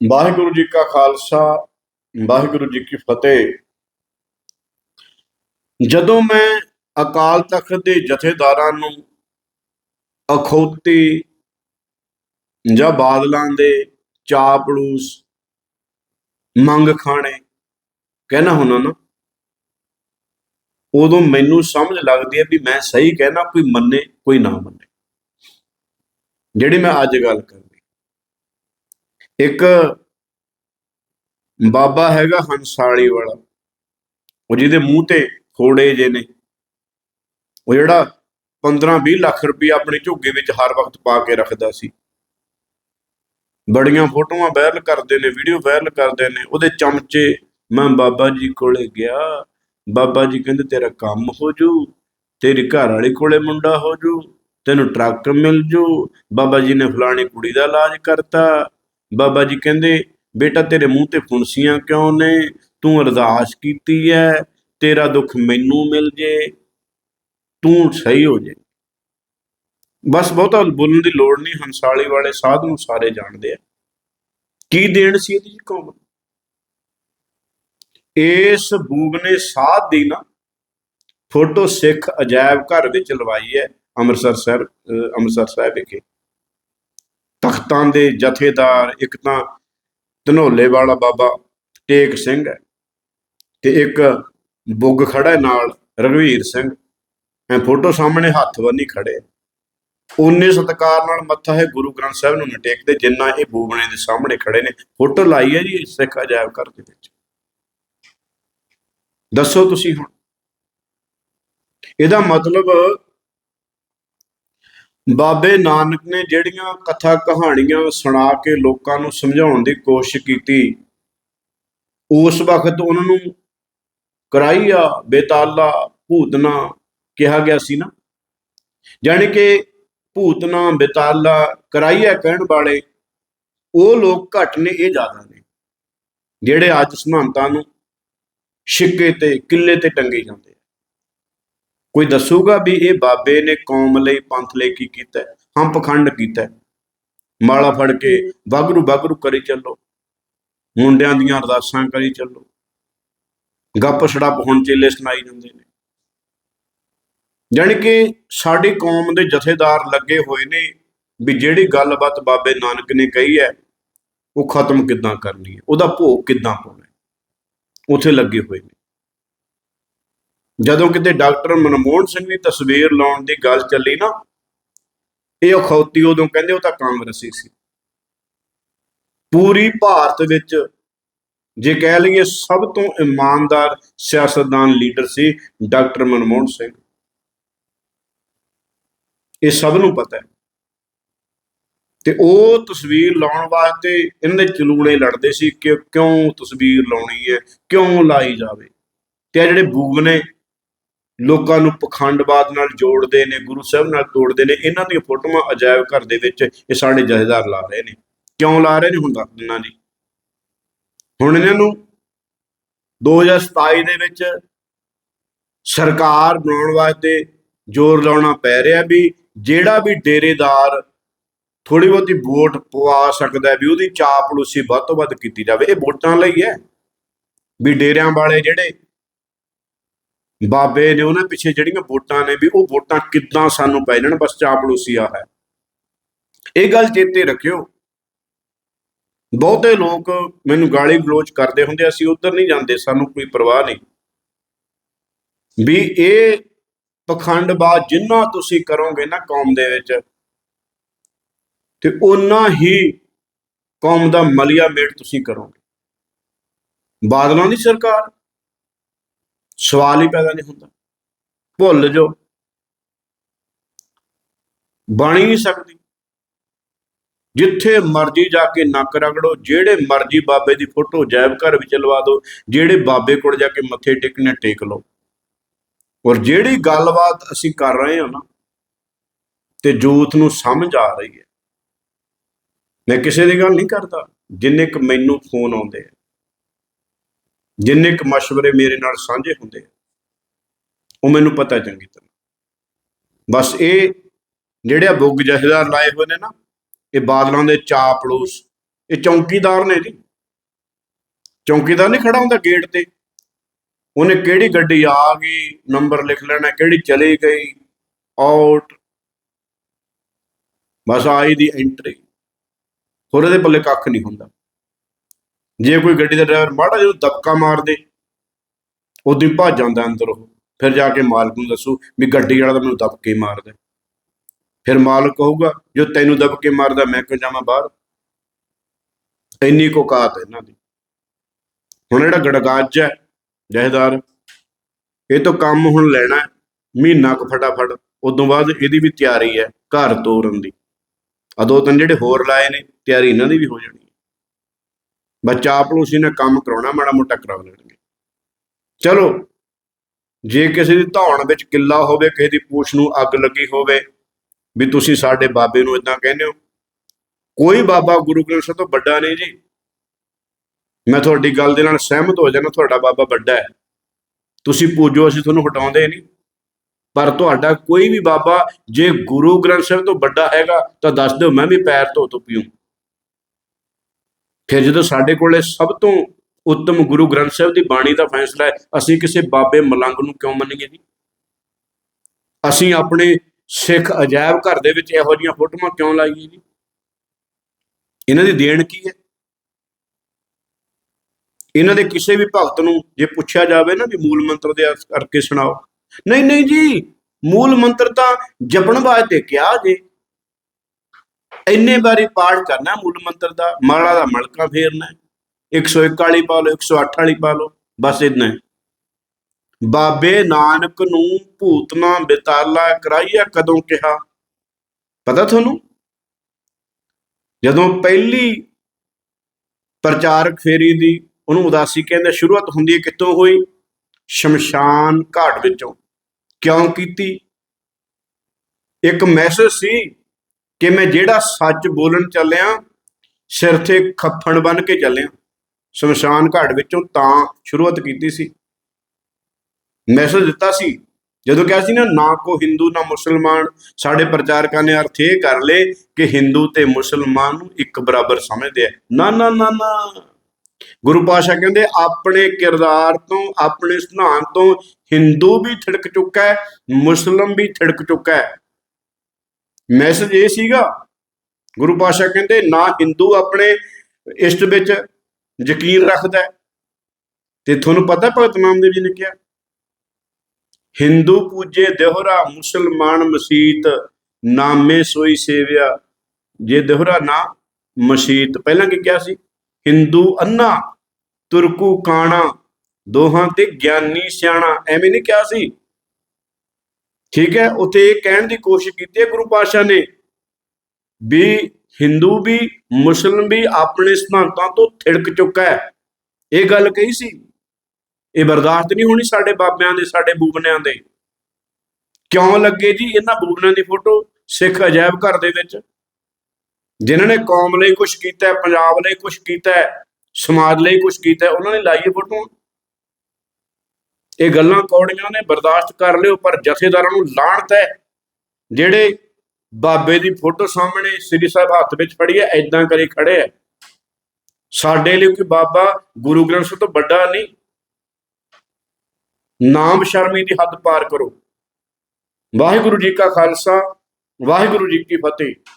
ਵਾਹਿਗੁਰੂ ਜੀ ਕਾ ਖਾਲਸਾ, ਵਾਹਿਗੁਰੂ ਜੀ ਕੀ ਫਤਿਹ। ਜਦੋਂ ਮੈਂ ਅਕਾਲ ਤਖਤ ਦੇ ਜਥੇਦਾਰਾਂ ਨੂੰ ਅਖੌਤੀ ਜਾਂ ਬਾਦਲਾਂ ਦੇ ਚਾਪਲੂਸ ਮੰਗ ਖਾਣੇ ਕਹਿਣਾ ਹੁੰਦਾ ਨਾ, ਉਦੋਂ ਮੈਨੂੰ ਸਮਝ ਲੱਗਦੀ ਹੈ ਵੀ ਮੈਂ ਸਹੀ ਕਹਿਣਾ, ਕੋਈ ਮੰਨੇ, ਕੋਈ ਨਾ ਮੰਨੇ। ਜਿਹੜੀ ਮੈਂ ਅੱਜ ਗੱਲ ਕਰਨੀ ਇੱਕ ਬਾਬਾ ਹੈਗਾ ਹੰਸਾਲੀ ਵਾਲਾ। ਉਹ ਜਿਹਦੇ ਮੂੰਹ ਤੇ ਫੋੜੇ ਜੇ ਨੇ। ਉਹ ਜਿਹੜਾ 15-20 ਲੱਖ ਰੁਪਏ ਆਪਣੀ ਝੁੱਗੇ ਵਿੱਚ ਹਰ ਵਕਤ ਪਾ ਕੇ ਰੱਖਦਾ ਸੀ। ਬੜੀਆਂ ਫੋਟੋਆਂ ਵਾਇਰਲ ਕਰਦੇ ਨੇ ਵੀਡੀਓ ਵਾਇਰਲ ਕਰਦੇ ਨੇ। ਉਹਦੇ ਚਮਚੇ ਮੈਂ ਬਾਬਾ ਜੀ ਕੋਲੇ ਗਿਆ। ਬਾਬਾ ਜੀ ਕਹਿੰਦੇ ਤੇਰਾ ਕੰਮ ਹੋ ਜੂ ਤੇਰੀ ਘਰ ਵਾਲੀ ਕੋਲੇ ਮੁੰਡਾ ਹੋ ਜੂ ਤੈਨੂੰ ਟਰੱਕ ਮਿਲ ਜੂ। ਬਾਬਾ ਜੀ ਨੇ ਫਲਾਣੀ ਕੁੜੀ ਦਾ ਇਲਾਜ ਕਰਤਾ। ਬਾਬਾ ਜੀ ਕਹਿੰਦੇ, ਬੇਟਾ ਤੇਰੇ ਮੂੰਹ ਤੇ ਫੁੰਸੀਆਂ ਕਿਉਂ ਨੇ? ਤੂੰ ਅਰਦਾਸ ਕੀਤੀ ਹੈ ਤੇਰਾ ਦੁੱਖ ਮੈਨੂੰ ਮਿਲ ਜੇ, ਤੂੰ ਸਹੀ ਹੋ ਜੇ। ਬਸ ਬਹੁਤਾ ਬੋਲਣ ਦੀ ਲੋੜ ਨਹੀਂ, ਹੰਸਾਲੀ ਵਾਲੇ ਸਾਧ ਨੂੰ ਸਾਰੇ ਜਾਣਦੇ ਆ। ਕੀ ਦੇਣ ਸੀ ਇਹਦੀ ਕੌਮ? ਨੂੰ? ਇਸ ਬੂਬ ਨੇ ਸਾਧ ਦੀ ਨਾ, ਫੋਟੋ ਸਿੱਖ ਅਜਾਇਬ ਘਰ ਵਿੱਚ ਲਵਾਈ ਹੈ ਅੰਮ੍ਰਿਤਸਰ ਸਾਹਿਬ, ਅਹ ਅੰਮ੍ਰਿਤਸਰ ਸਾਹਿਬ ਵਿਖੇ। ਤਖਤਾਂ ਦੇ ਜਥੇਦਾਰ, ਇੱਕ ਤਾਂ ਧਨੋਲੇ ਵਾਲਾ ਬਾਬਾ ਟੇਕ ਸਿੰਘ ਹੈ ਤੇ ਇੱਕ ਬੁੱਗ ਖੜਾ ਨਾਲ ਰਘਵੀਰ ਸਿੰਘ। ਐ ਫੋਟੋ ਸਾਹਮਣੇ ਹੱਥ ਬੰਨੀ ਖੜੇ। ਉਨੇ ਸਤਕਾਰ ਨਾਲ ਮੱਥਾ ਹੈ, ਗੁਰੂ ਗ੍ਰੰਥ ਸਾਹਿਬ ਨੂੰ ਨਹੀਂ ਟੇਕਦੇ, ਜਿੰਨਾ ਇਹ ਬੂਬਣੇ ਦੇ ਸਾਹਮਣੇ ਖੜੇ ਨੇ। ਫੋਟੋ ਲਾਈ ਹੈ ਜੀ ਸਿੱਖ ਅਜਾਇਬ ਘਰ ਦੇ ਵਿੱਚ। ਦੱਸੋ ਤੁਸੀਂ ਹੁਣ। ਇਹਦਾ ਮਤਲਬ ਬਾਬੇ ਨਾਨਕ ਨੇ ਜਿਹੜੀਆਂ ਕਥਾ ਕਹਾਣੀਆਂ ਸੁਣਾ ਕੇ ਲੋਕਾਂ ਨੂੰ ਸਮਝਾਉਣ ਦੀ ਕੋਸ਼ਿਸ਼ ਕੀਤੀ, ਉਸ ਵਕਤ ਉਹਨਾਂ ਨੂੰ ਕਰਾਈਆ ਬੇਤਾਲਾ ਭੂਤਨਾ ਕਿਹਾ ਗਿਆ ਸੀ ਨਾ। ਜਾਣੀ ਕਿ ਭੂਤਨਾ, ਬੇਤਾਲਾ ਕਰਾਈਆ ਕਹਿਣ ਵਾਲੇ ਉਹ ਲੋਕ ਘੱਟ ਨੇ, ਇਹ ਜ਼ਿਆਦਾ ਨੇ, ਜਿਹੜੇ ਅੱਜ ਸਿਧਾਂਤਾਂ ਨੂੰ ਛਿੱਕੇ ਤੇ, ਕਿੱਲੇ ਤੇ ਟੰਗੇ ਜਾਂਦੇ ਕੋਈ ਦੱਸੂਗਾ ਵੀ ਇਹ ਬਾਬੇ ਨੇ ਕੌਮ ਲਈ ਪੰਥ ਲਈ ਕੀ ਕੀਤਾ ਹੈ? ਹਾਂ ਪਖੰਡ ਕੀਤਾ ਮਾਲਾ ਫੜ ਕੇ ਵਾਗਰੂ ਵਾਗਰੂ ਕਰੀ ਚੱਲੋ। ਮੁੰਡਿਆਂ ਦੀਆਂ ਅਰਦਾਸਾਂ ਕਰੀ ਚੱਲੋ। ਗੱਪ ਛੜਪ ਹੁਣ ਚੇਲੇ ਸੁਣਾਈ ਜਾਂਦੇ ਨੇ। ਜਾਣੀ ਕਿ ਸਾਡੀ ਕੌਮ ਦੇ ਜਥੇਦਾਰ ਲੱਗੇ ਹੋਏ ਨੇ ਵੀ ਜਿਹੜੀ ਗੱਲਬਾਤ ਬਾਬੇ ਨਾਨਕ ਨੇ ਕਹੀ ਹੈ, ਉਹ ਖਤਮ ਕਿੱਦਾਂ ਕਰਨੀ ਹੈ? ਉਹਦਾ ਭੋਗ ਕਿੱਦਾਂ ਪਾਉਣਾ ਹੈ? ਉੱਥੇ ਲੱਗੇ ਹੋਏ ਨੇ। ਜਦੋਂ ਕਿਤੇ ਡਾਕਟਰ ਮਨਮੋਹਨ ਸਿੰਘ ਦੀ ਤਸਵੀਰ ਲਾਉਣ ਦੀ ਗੱਲ ਚੱਲੀ ਨਾ, ਇਹ ਅਖੌਤੀ ਉਦੋਂ ਕਹਿੰਦੇ ਉਹ ਤਾਂ ਕਾਂਗਰਸੀ ਸੀ। ਪੂਰੀ ਭਾਰਤ ਵਿੱਚ ਜੇ ਕਹਿ ਲਈਏ ਸਭ ਤੋਂ ਇਮਾਨਦਾਰ ਸਿਆਸਤਦਾਨ ਲੀਡਰ ਸੀ ਡਾਕਟਰ ਮਨਮੋਹਨ ਸਿੰਘ। ਇਹ ਸਭ ਨੂੰ ਪਤਾ ਹੈ। ਤੇ ਉਹ ਤਸਵੀਰ ਲਾਉਣ ਵਾਸਤੇ ਇਹਨਾਂ ਦੇ ਚਲੂਣੇ ਲੜਦੇ ਸੀ ਕਿ ਕਿਉਂ ਤਸਵੀਰ ਲਾਉਣੀ ਹੈ, ਕਿਉਂ ਲਾਈ ਜਾਵੇ। ਤੇ ਇਹ ਜਿਹੜੇ ਬੂਬ ਨੇ ਲੋਕਾਂ ਨੂੰ ਪਖੰਡਵਾਦ ਨਾਲ ਜੋੜਦੇ ਨੇ, ਗੁਰੂ ਸਾਹਿਬ ਨਾਲ ਤੋੜਦੇ ਨੇ, ਇਹਨਾਂ ਦੀਆਂ ਫੋਟੋਆਂ ਅਜਾਇਬ ਘਰ ਦੇ ਵਿੱਚ ਇਹ ਸਾਡੇ ਜਥੇਦਾਰ ਲਾ ਰਹੇ ਨੇ। ਕਿਉਂ ਲਾ ਰਹੇ ਨੇ ਹੁਣ ਦੱਸ ਦਿਨਾਂ ਜੀ ਹੁਣ ਇਹਨਾਂ ਨੂੰ 2027 ਦੇ ਵਿੱਚ ਸਰਕਾਰ ਬਣਾਉਣ ਵਾਸਤੇ ਜ਼ੋਰ ਲਾਉਣਾ ਪੈ ਰਿਹਾ ਵੀ ਜਿਹੜਾ ਵੀ ਡੇਰੇਦਾਰ ਥੋੜੀ ਬਹੁਤੀ ਵੋਟ ਪਵਾ ਸਕਦਾ ਵੀ ਉਹਦੀ ਚਾਪਲੂਸੀ ਵੱਧ ਤੋਂ ਵੱਧ ਕੀਤੀ ਜਾਵੇ, ਇਹ ਵੋਟਾਂ ਲਈ ਹੈ। ਵੀ ਡੇਰਿਆਂ ਵਾਲੇ ਜਿਹੜੇ ਬਾਬੇ ਨੇ ਉਹਨਾਂ ਪਿੱਛੇ ਜਿਹੜੀਆਂ ਵੋਟਾਂ ਨੇ ਵੀ ਉਹ ਵੋਟਾਂ ਕਿੱਦਾਂ ਸਾਨੂੰ ਪੈ ਜਾਣ, ਬਸ ਚਾਪਲੂਸੀ ਆ ਹੈ। ਇਹ ਗੱਲ ਚੇਤੇ ਰੱਖਿਓ। ਬਹੁਤੇ ਲੋਕ ਮੈਨੂੰ ਗਾਲੀ ਗਲੋਚ ਕਰਦੇ ਹੁੰਦੇ ਅਸੀਂ ਉਧਰ ਨਹੀਂ ਜਾਂਦੇ, ਸਾਨੂੰ ਕੋਈ ਪਰਵਾਹ ਨਹੀਂ। ਵੀ ਇਹ ਪਖੰਡਬਾਜ਼ ਜਿੰਨਾ ਤੁਸੀਂ ਕਰੋਗੇ ਨਾ ਕੌਮ ਦੇ ਵਿੱਚ, ਤੇ ਉਨਾ ਹੀ ਕੌਮ ਦਾ ਮਲਿਆ ਮੇਟ ਤੁਸੀਂ ਕਰੋਗੇ। ਬਾਦਲਾਂ ਦੀ ਸਰਕਾਰ ਸਵਾਲ ਹੀ ਪੈਦਾ ਨਹੀਂ ਹੁੰਦਾ। ਭੁੱਲ ਜੋ ਬਣ ਹੀ ਨਹੀਂ ਸਕਦੀ। ਜਿੱਥੇ ਮਰਜ਼ੀ ਜਾ ਕੇ ਨੱਕ ਰਗੜੋ, ਜਿਹੜੇ ਮਰਜ਼ੀ ਬਾਬੇ ਦੀ ਫੋਟੋ ਜੈਬ ਘਰ ਵਿੱਚ ਲਵਾ ਦਿਓ, ਜਿਹੜੇ ਬਾਬੇ ਕੋਲ ਜਾ ਕੇ ਮੱਥੇ ਟੇਕਣੇ, ਟੇਕ ਲਓ। ਔਰ ਜਿਹੜੀ ਗੱਲਬਾਤ ਅਸੀਂ ਕਰ ਰਹੇ ਹਾਂ ਨਾ, ਤੇ ਜੂਥ ਨੂੰ ਸਮਝ ਆ ਰਹੀ ਹੈ। ਮੈਂ ਕਿਸੇ ਦੀ ਗੱਲ ਨਹੀਂ ਕਰਦਾ, ਜਿੰਨੇ ਕ ਮੈਨੂੰ ਫੋਨ ਆਉਂਦੇ ਆ। ਜਿੰਨੇ ਕੁ ਮਸ਼ਵਰੇ ਮੇਰੇ ਨਾਲ ਸਾਂਝੇ ਹੁੰਦੇ ਆ, ਉਹ ਮੈਨੂੰ ਪਤਾ ਚੰਗੀ ਤਰ੍ਹਾਂ। ਬਸ ਇਹ ਜਿਹੜੇ ਬੁੱਗ ਜਥੇਦਾਰ ਲਾਏ ਹੋਏ ਨੇ ਨਾ, ਇਹ ਬਾਦਲਾਂ ਦੇ ਚਾਪਲੂਸ ਇਹ ਚੌਂਕੀਦਾਰ ਨੇ ਜੀ। ਚੌਂਕੀਦਾਰ ਨਹੀਂ ਖੜਾ ਹੁੰਦਾ ਗੇਟ ਤੇ। ਉਹਨੇ ਕਿਹੜੀ ਗੱਡੀ ਆ ਗਈ, ਨੰਬਰ ਲਿਖ ਲੈਣਾ, ਕਿਹੜੀ ਚਲੀ ਗਈ ਆਊਟ ਬਸ ਆਈ ਦੀ ਐਂਟਰੀ ਹੋਰ ਇਹਦੇ ਪੱਲੇ ਕੱਖ ਨਹੀਂ ਹੁੰਦਾ। ਜੇ ਕੋਈ ਗੱਡੀ ਦਾ ਡਰਾਈਵਰ ਮਾੜਾ ਜਿਹਾ ਦਬਕਾ ਮਾਰ ਦੇ ਉਦੋਂ ਭੱਜ ਜਾਂਦਾ ਅੰਦਰ ਉਹ ਫਿਰ ਜਾ ਕੇ ਮਾਲਕ ਨੂੰ ਦੱਸੂ ਵੀ ਗੱਡੀ ਵਾਲਾ ਤਾਂ ਮੈਨੂੰ ਦਬਕੇ ਮਾਰਦਾ। ਫਿਰ ਮਾਲਕ ਕਹੂਗਾ, ਜੋ ਤੈਨੂੰ ਦਬਕੇ ਮਾਰਦਾ, ਮੈਂ ਕਿਉਂ ਜਾਵਾਂ ਬਾਹਰ? ਇੰਨੀ ਕੋਕਾਤ ਇਹਨਾਂ ਦੀ। ਹੁਣ ਜਿਹੜਾ ਗੜਗਾਜ ਹੈ, ਜਹੇਦਾਰ, ਇਹ ਤੋਂ ਕੰਮ ਹੁਣ ਲੈਣਾ ਮਹੀਨਾ ਕੁ ਫਟਾਫਟ, ਉਦੋਂ ਬਾਅਦ ਇਹਦੀ ਵੀ ਤਿਆਰੀ ਹੈ, ਘਰ ਤੋਰਨ ਦੀ। ਆ ਦੋ ਤਿੰਨ ਜਿਹੜੇ ਹੋਰ ਲਾਏ ਨੇ, ਤਿਆਰੀ ਇਹਨਾਂ ਦੀ ਵੀ ਹੋ ਜਾਣੀ। ਬੱਚਾ ਆਪਲੋਸੀ ਨੇ ਕੰਮ ਕਰਾਉਣਾ, ਮਾੜਾ ਮੋਟਾ ਕਰਾ ਲੈਣਗੇ। ਚਲੋ, ਜੇ ਕਿਸੇ ਦੀ ਧੌਣ ਵਿੱਚ ਕਿੱਲਾ ਹੋਵੇ, ਕਿਸੇ ਦੀ ਪੂਛ ਨੂੰ ਅੱਗ ਲੱਗੀ ਹੋਵੇ, ਵੀ ਤੁਸੀਂ ਸਾਡੇ ਬਾਬੇ ਨੂੰ ਇਦਾਂ ਕਹਿੰਦੇ ਹੋ, ਕੋਈ ਬਾਬਾ ਗੁਰੂ ਗ੍ਰੰਥ ਸਾਹਿਬ ਤੋਂ ਵੱਡਾ ਨਹੀਂ ਜੀ। ਮੈਂ ਤੁਹਾਡੀ ਗੱਲ ਦੇ ਨਾਲ ਸਹਿਮਤ ਹੋ ਜਾਣਾ ਤੁਹਾਡਾ ਬਾਬਾ ਵੱਡਾ ਹੈ। ਤੁਸੀਂ ਪੂਜੋ, ਅਸੀਂ ਤੁਹਾਨੂੰ ਹਟਾਉਂਦੇ ਨਹੀਂ। ਪਰ ਤੁਹਾਡਾ ਕੋਈ ਵੀ ਬਾਬਾ ਜੇ ਗੁਰੂ ਗ੍ਰੰਥ ਸਾਹਿਬ ਤੋਂ ਵੱਡਾ ਹੈਗਾ, ਤਾਂ ਦੱਸ ਦਿਓ, ਮੈਂ ਵੀ ਪੈਰ ਧੋ ਧੋ ਪੀਉਂ ਫਿਰ ਜਦੋਂ ਸਾਡੇ ਕੋਲੇ ਸਭ ਤੋਂ ਉੱਤਮ ਗੁਰੂ ਗ੍ਰੰਥ ਸਾਹਿਬ ਦੀ ਬਾਣੀ ਦਾ ਫੈਸਲਾ ਹੈ, ਅਸੀਂ ਕਿਸੇ ਬਾਬੇ ਮਲੰਗ ਨੂੰ ਕਿਉਂ ਮੰਨੀਏ ਜੀ? ਅਸੀਂ ਆਪਣੇ ਸਿੱਖ ਅਜਾਇਬ ਘਰ ਦੇ ਵਿੱਚ ਇਹੋ ਜਿਹੀਆਂ ਫੋਟੋਆਂ ਕਿਉਂ ਲਾਈਏ ਜੀ? ਇਹਨਾਂ ਦੀ ਦੇਣ ਕੀ ਹੈ? ਇਹਨਾਂ ਦੇ ਕਿਸੇ ਵੀ ਭਗਤ ਨੂੰ ਜੇ ਪੁੱਛਿਆ ਜਾਵੇ ਨਾ ਵੀ ਮੂਲ ਮੰਤਰ ਦੇ ਅਰਥ ਕਰਕੇ ਸੁਣਾਓ। ਨਹੀਂ ਨਹੀਂ ਜੀ, ਮੂਲ ਮੰਤਰ ਤਾਂ ਜਪਣ ਵਾਸਤੇ ਕਿਹਾ ਜੇ। ਇੰਨੇ ਵਾਰੀ ਪਾਠ ਕਰਨਾ, ਮੂਲ ਮੰਤਰ ਦਾ, ਮਾਲਾ ਦਾ ਮਲਕਾ ਫੇਰਨਾ ਹੈ। 101 ਵਾਲੀ ਪਾ ਲਓ 108 ਵਾਲੀ ਪਾ ਲਓ, ਬਸ ਇਦਾਂ ਬਾਬੇ ਨਾਨਕ ਨੂੰ ਭੂਤਨਾ ਬਿਤਾਲਾ ਕਰਾਈਆ ਕਦੋਂ ਕਿਹਾ? ਪਤਾ ਤੁਹਾਨੂੰ? ਜਦੋਂ ਪਹਿਲੀ ਪ੍ਰਚਾਰਕ ਫੇਰੀ ਦੀ ਉਹਨੂੰ ਉਦਾਸੀ ਕਹਿੰਦੇ, ਸ਼ੁਰੂਆਤ ਹੁੰਦੀ ਹੈ ਕਿੱਥੋਂ ਹੋਈ? ਸ਼ਮਸ਼ਾਨ ਘਾਟ ਵਿੱਚੋਂ। ਕਿਉਂ ਕੀਤੀ? ਇੱਕ ਮੈਸੇਜ ਸੀ ਕਿ ਮੈਂ ਜਿਹੜਾ ਸੱਚ ਬੋਲਣ ਚੱਲਿਆ, ਸਿਰ ਤੇ ਖੱਫਣ ਬਨ ਕੇ ਚੱਲਿਆ। ਸ਼ਮਸ਼ਾਨ ਘਾਟ ਵਿੱਚੋਂ ਤਾਂ ਸ਼ੁਰੂਆਤ ਕੀਤੀ ਸੀ। ਮੈਸੇਜ ਦਿੱਤਾ ਸੀ। ਜਦੋਂ ਕਿਹਾ ਸੀ ਨਾ ਨਾ ਕੋ ਹਿੰਦੂ ਨਾ ਮੁਸਲਮਾਨ, ਸਾਡੇ ਪ੍ਰਚਾਰਕਾਂ ਨੇ ਅਰਥ ਇਹ ਕਰ ਲਏ ਕਿ ਹਿੰਦੂ ਤੇ ਮੁਸਲਮਾਨ ਨੂੰ ਇੱਕ ਬਰਾਬਰ ਸਮਝਦੇ ਆ। ਨਾ ਨਾ ਨਾ ਨਾ। ਗੁਰੂ ਪਾਸ਼ਾ ਕਹਿੰਦੇ, ਆਪਣੇ ਕਿਰਦਾਰ ਤੋਂ, ਆਪਣੇ ਸਿਧਾਂਤ ਤੋਂ ਹਿੰਦੂ ਵੀ ਥਿੜਕ ਚੁੱਕਾ ਹੈ, ਮੁਸਲਮ ਵੀ ਥਿੜਕ ਚੁੱਕਾ ਹੈ। ਮੈਸੇਜ ਇਹ ਸੀਗਾ, ਗੁਰੂ ਪਾਸ਼ਾ ਕਹਿੰਦੇ, ਨਾ ਹਿੰਦੂ ਆਪਣੇ ਇਸ਼ਟ ਵਿੱਚ ਯਕੀਨ ਰੱਖਦਾ ਤੇ ਤੁਹਾਨੂੰ ਪਤਾ ਭਗਤ ਨਾਮਦੇਵ ਜੀ ਨੇ ਕਿਹਾ ਹਿੰਦੂ ਪੂਜੇ ਦੇਹਰਾ ਮੁਸਲਮਾਨ ਮਸੀਤ, ਨਾਮੇ ਸੋਈ ਸੇਵਿਆ। ਜੇ ਦੇਹਰਾ ਨਾ ਮਸੀਤ, ਪਹਿਲਾਂ ਕੀ ਕਿਹਾ ਸੀ? ਹਿੰਦੂ ਅੰਨਾ, ਤੁਰਕੂ ਕਾਣਾ, ਦੋਹਾਂ ਤੇ ਗਿਆਨੀ ਸਿਆਣਾ। ਐਵੇਂ ਨਹੀਂ ਕਿਹਾ ਸੀ। ਠੀਕ ਹੈ, ਉੱਥੇ ਇਹ ਕਹਿਣ ਦੀ ਕੋਸ਼ਿਸ਼ ਕੀਤੀ ਹੈ, ਗੁਰੂ ਪਾਸ਼ਾ ਨੇ ਵੀ ਹਿੰਦੂ ਵੀ, ਮੁਸਲਮ ਵੀ ਆਪਣੇ ਸਿਧਾਂਤਾਂ ਤੋਂ ਥਿੜਕ ਚੁੱਕਾ ਹੈ। ਇਹ ਗੱਲ ਕਹੀ ਸੀ, ਇਹ ਬਰਦਾਸ਼ਤ ਨਹੀਂ ਹੋਣੀ ਸਾਡੇ ਬਾਬਿਆਂ ਦੇ, ਸਾਡੇ ਬੂਬਨਿਆਂ ਦੇ। ਕਿਉਂ ਲੱਗੇ ਜੀ ਇਹਨਾਂ ਬੂਬਨਿਆਂ ਦੀ ਫੋਟੋ ਸਿੱਖ ਅਜਾਇਬ ਘਰ ਦੇ ਵਿੱਚ? ਜਿਨ੍ਹਾਂ ਨੇ ਕੌਮ ਲਈ ਕੁਝ ਕੀਤਾ ਪੰਜਾਬ ਲਈ ਕੁਝ ਕੀਤਾ ਸਮਾਜ ਲਈ ਕੁਝ ਕੀਤਾ ਉਹਨਾਂ ਨੇ ਲਾਈਏ ਫੋਟੋ। ਇਹ ਗੱਲਾਂ ਕੌੜੀਆਂ ਨੇ, ਬਰਦਾਸ਼ਤ ਕਰ ਲਿਓ, ਪਰ ਜਥੇਦਾਰਾਂ ਨੂੰ ਲਾਹਣਤ ਹੈ। ਜਿਹੜੇ ਬਾਬੇ ਦੀ ਫੋਟੋ ਸਾਹਮਣੇ ਸ੍ਰੀ ਸਾਹਿਬ ਹੱਥ ਵਿੱਚ ਫੜੀ ਹੈ ਐਦਾਂ ਕਰੀ ਖੜੇ ਹੈ। ਸਾਡੇ ਲਈ ਕੋਈ ਬਾਬਾ ਗੁਰੂ ਗ੍ਰੰਥ ਸਾਹਿਬ ਤੋਂ ਵੱਡਾ ਨਹੀਂ। ਨਾਮ ਸ਼ਰਮੀ ਦੀ ਹੱਦ ਪਾਰ ਕਰੋ। ਵਾਹਿਗੁਰੂ ਜੀ ਕਾ ਖਾਲਸਾ, ਵਾਹਿਗੁਰੂ ਜੀ ਕੀ ਫਤਿਹ।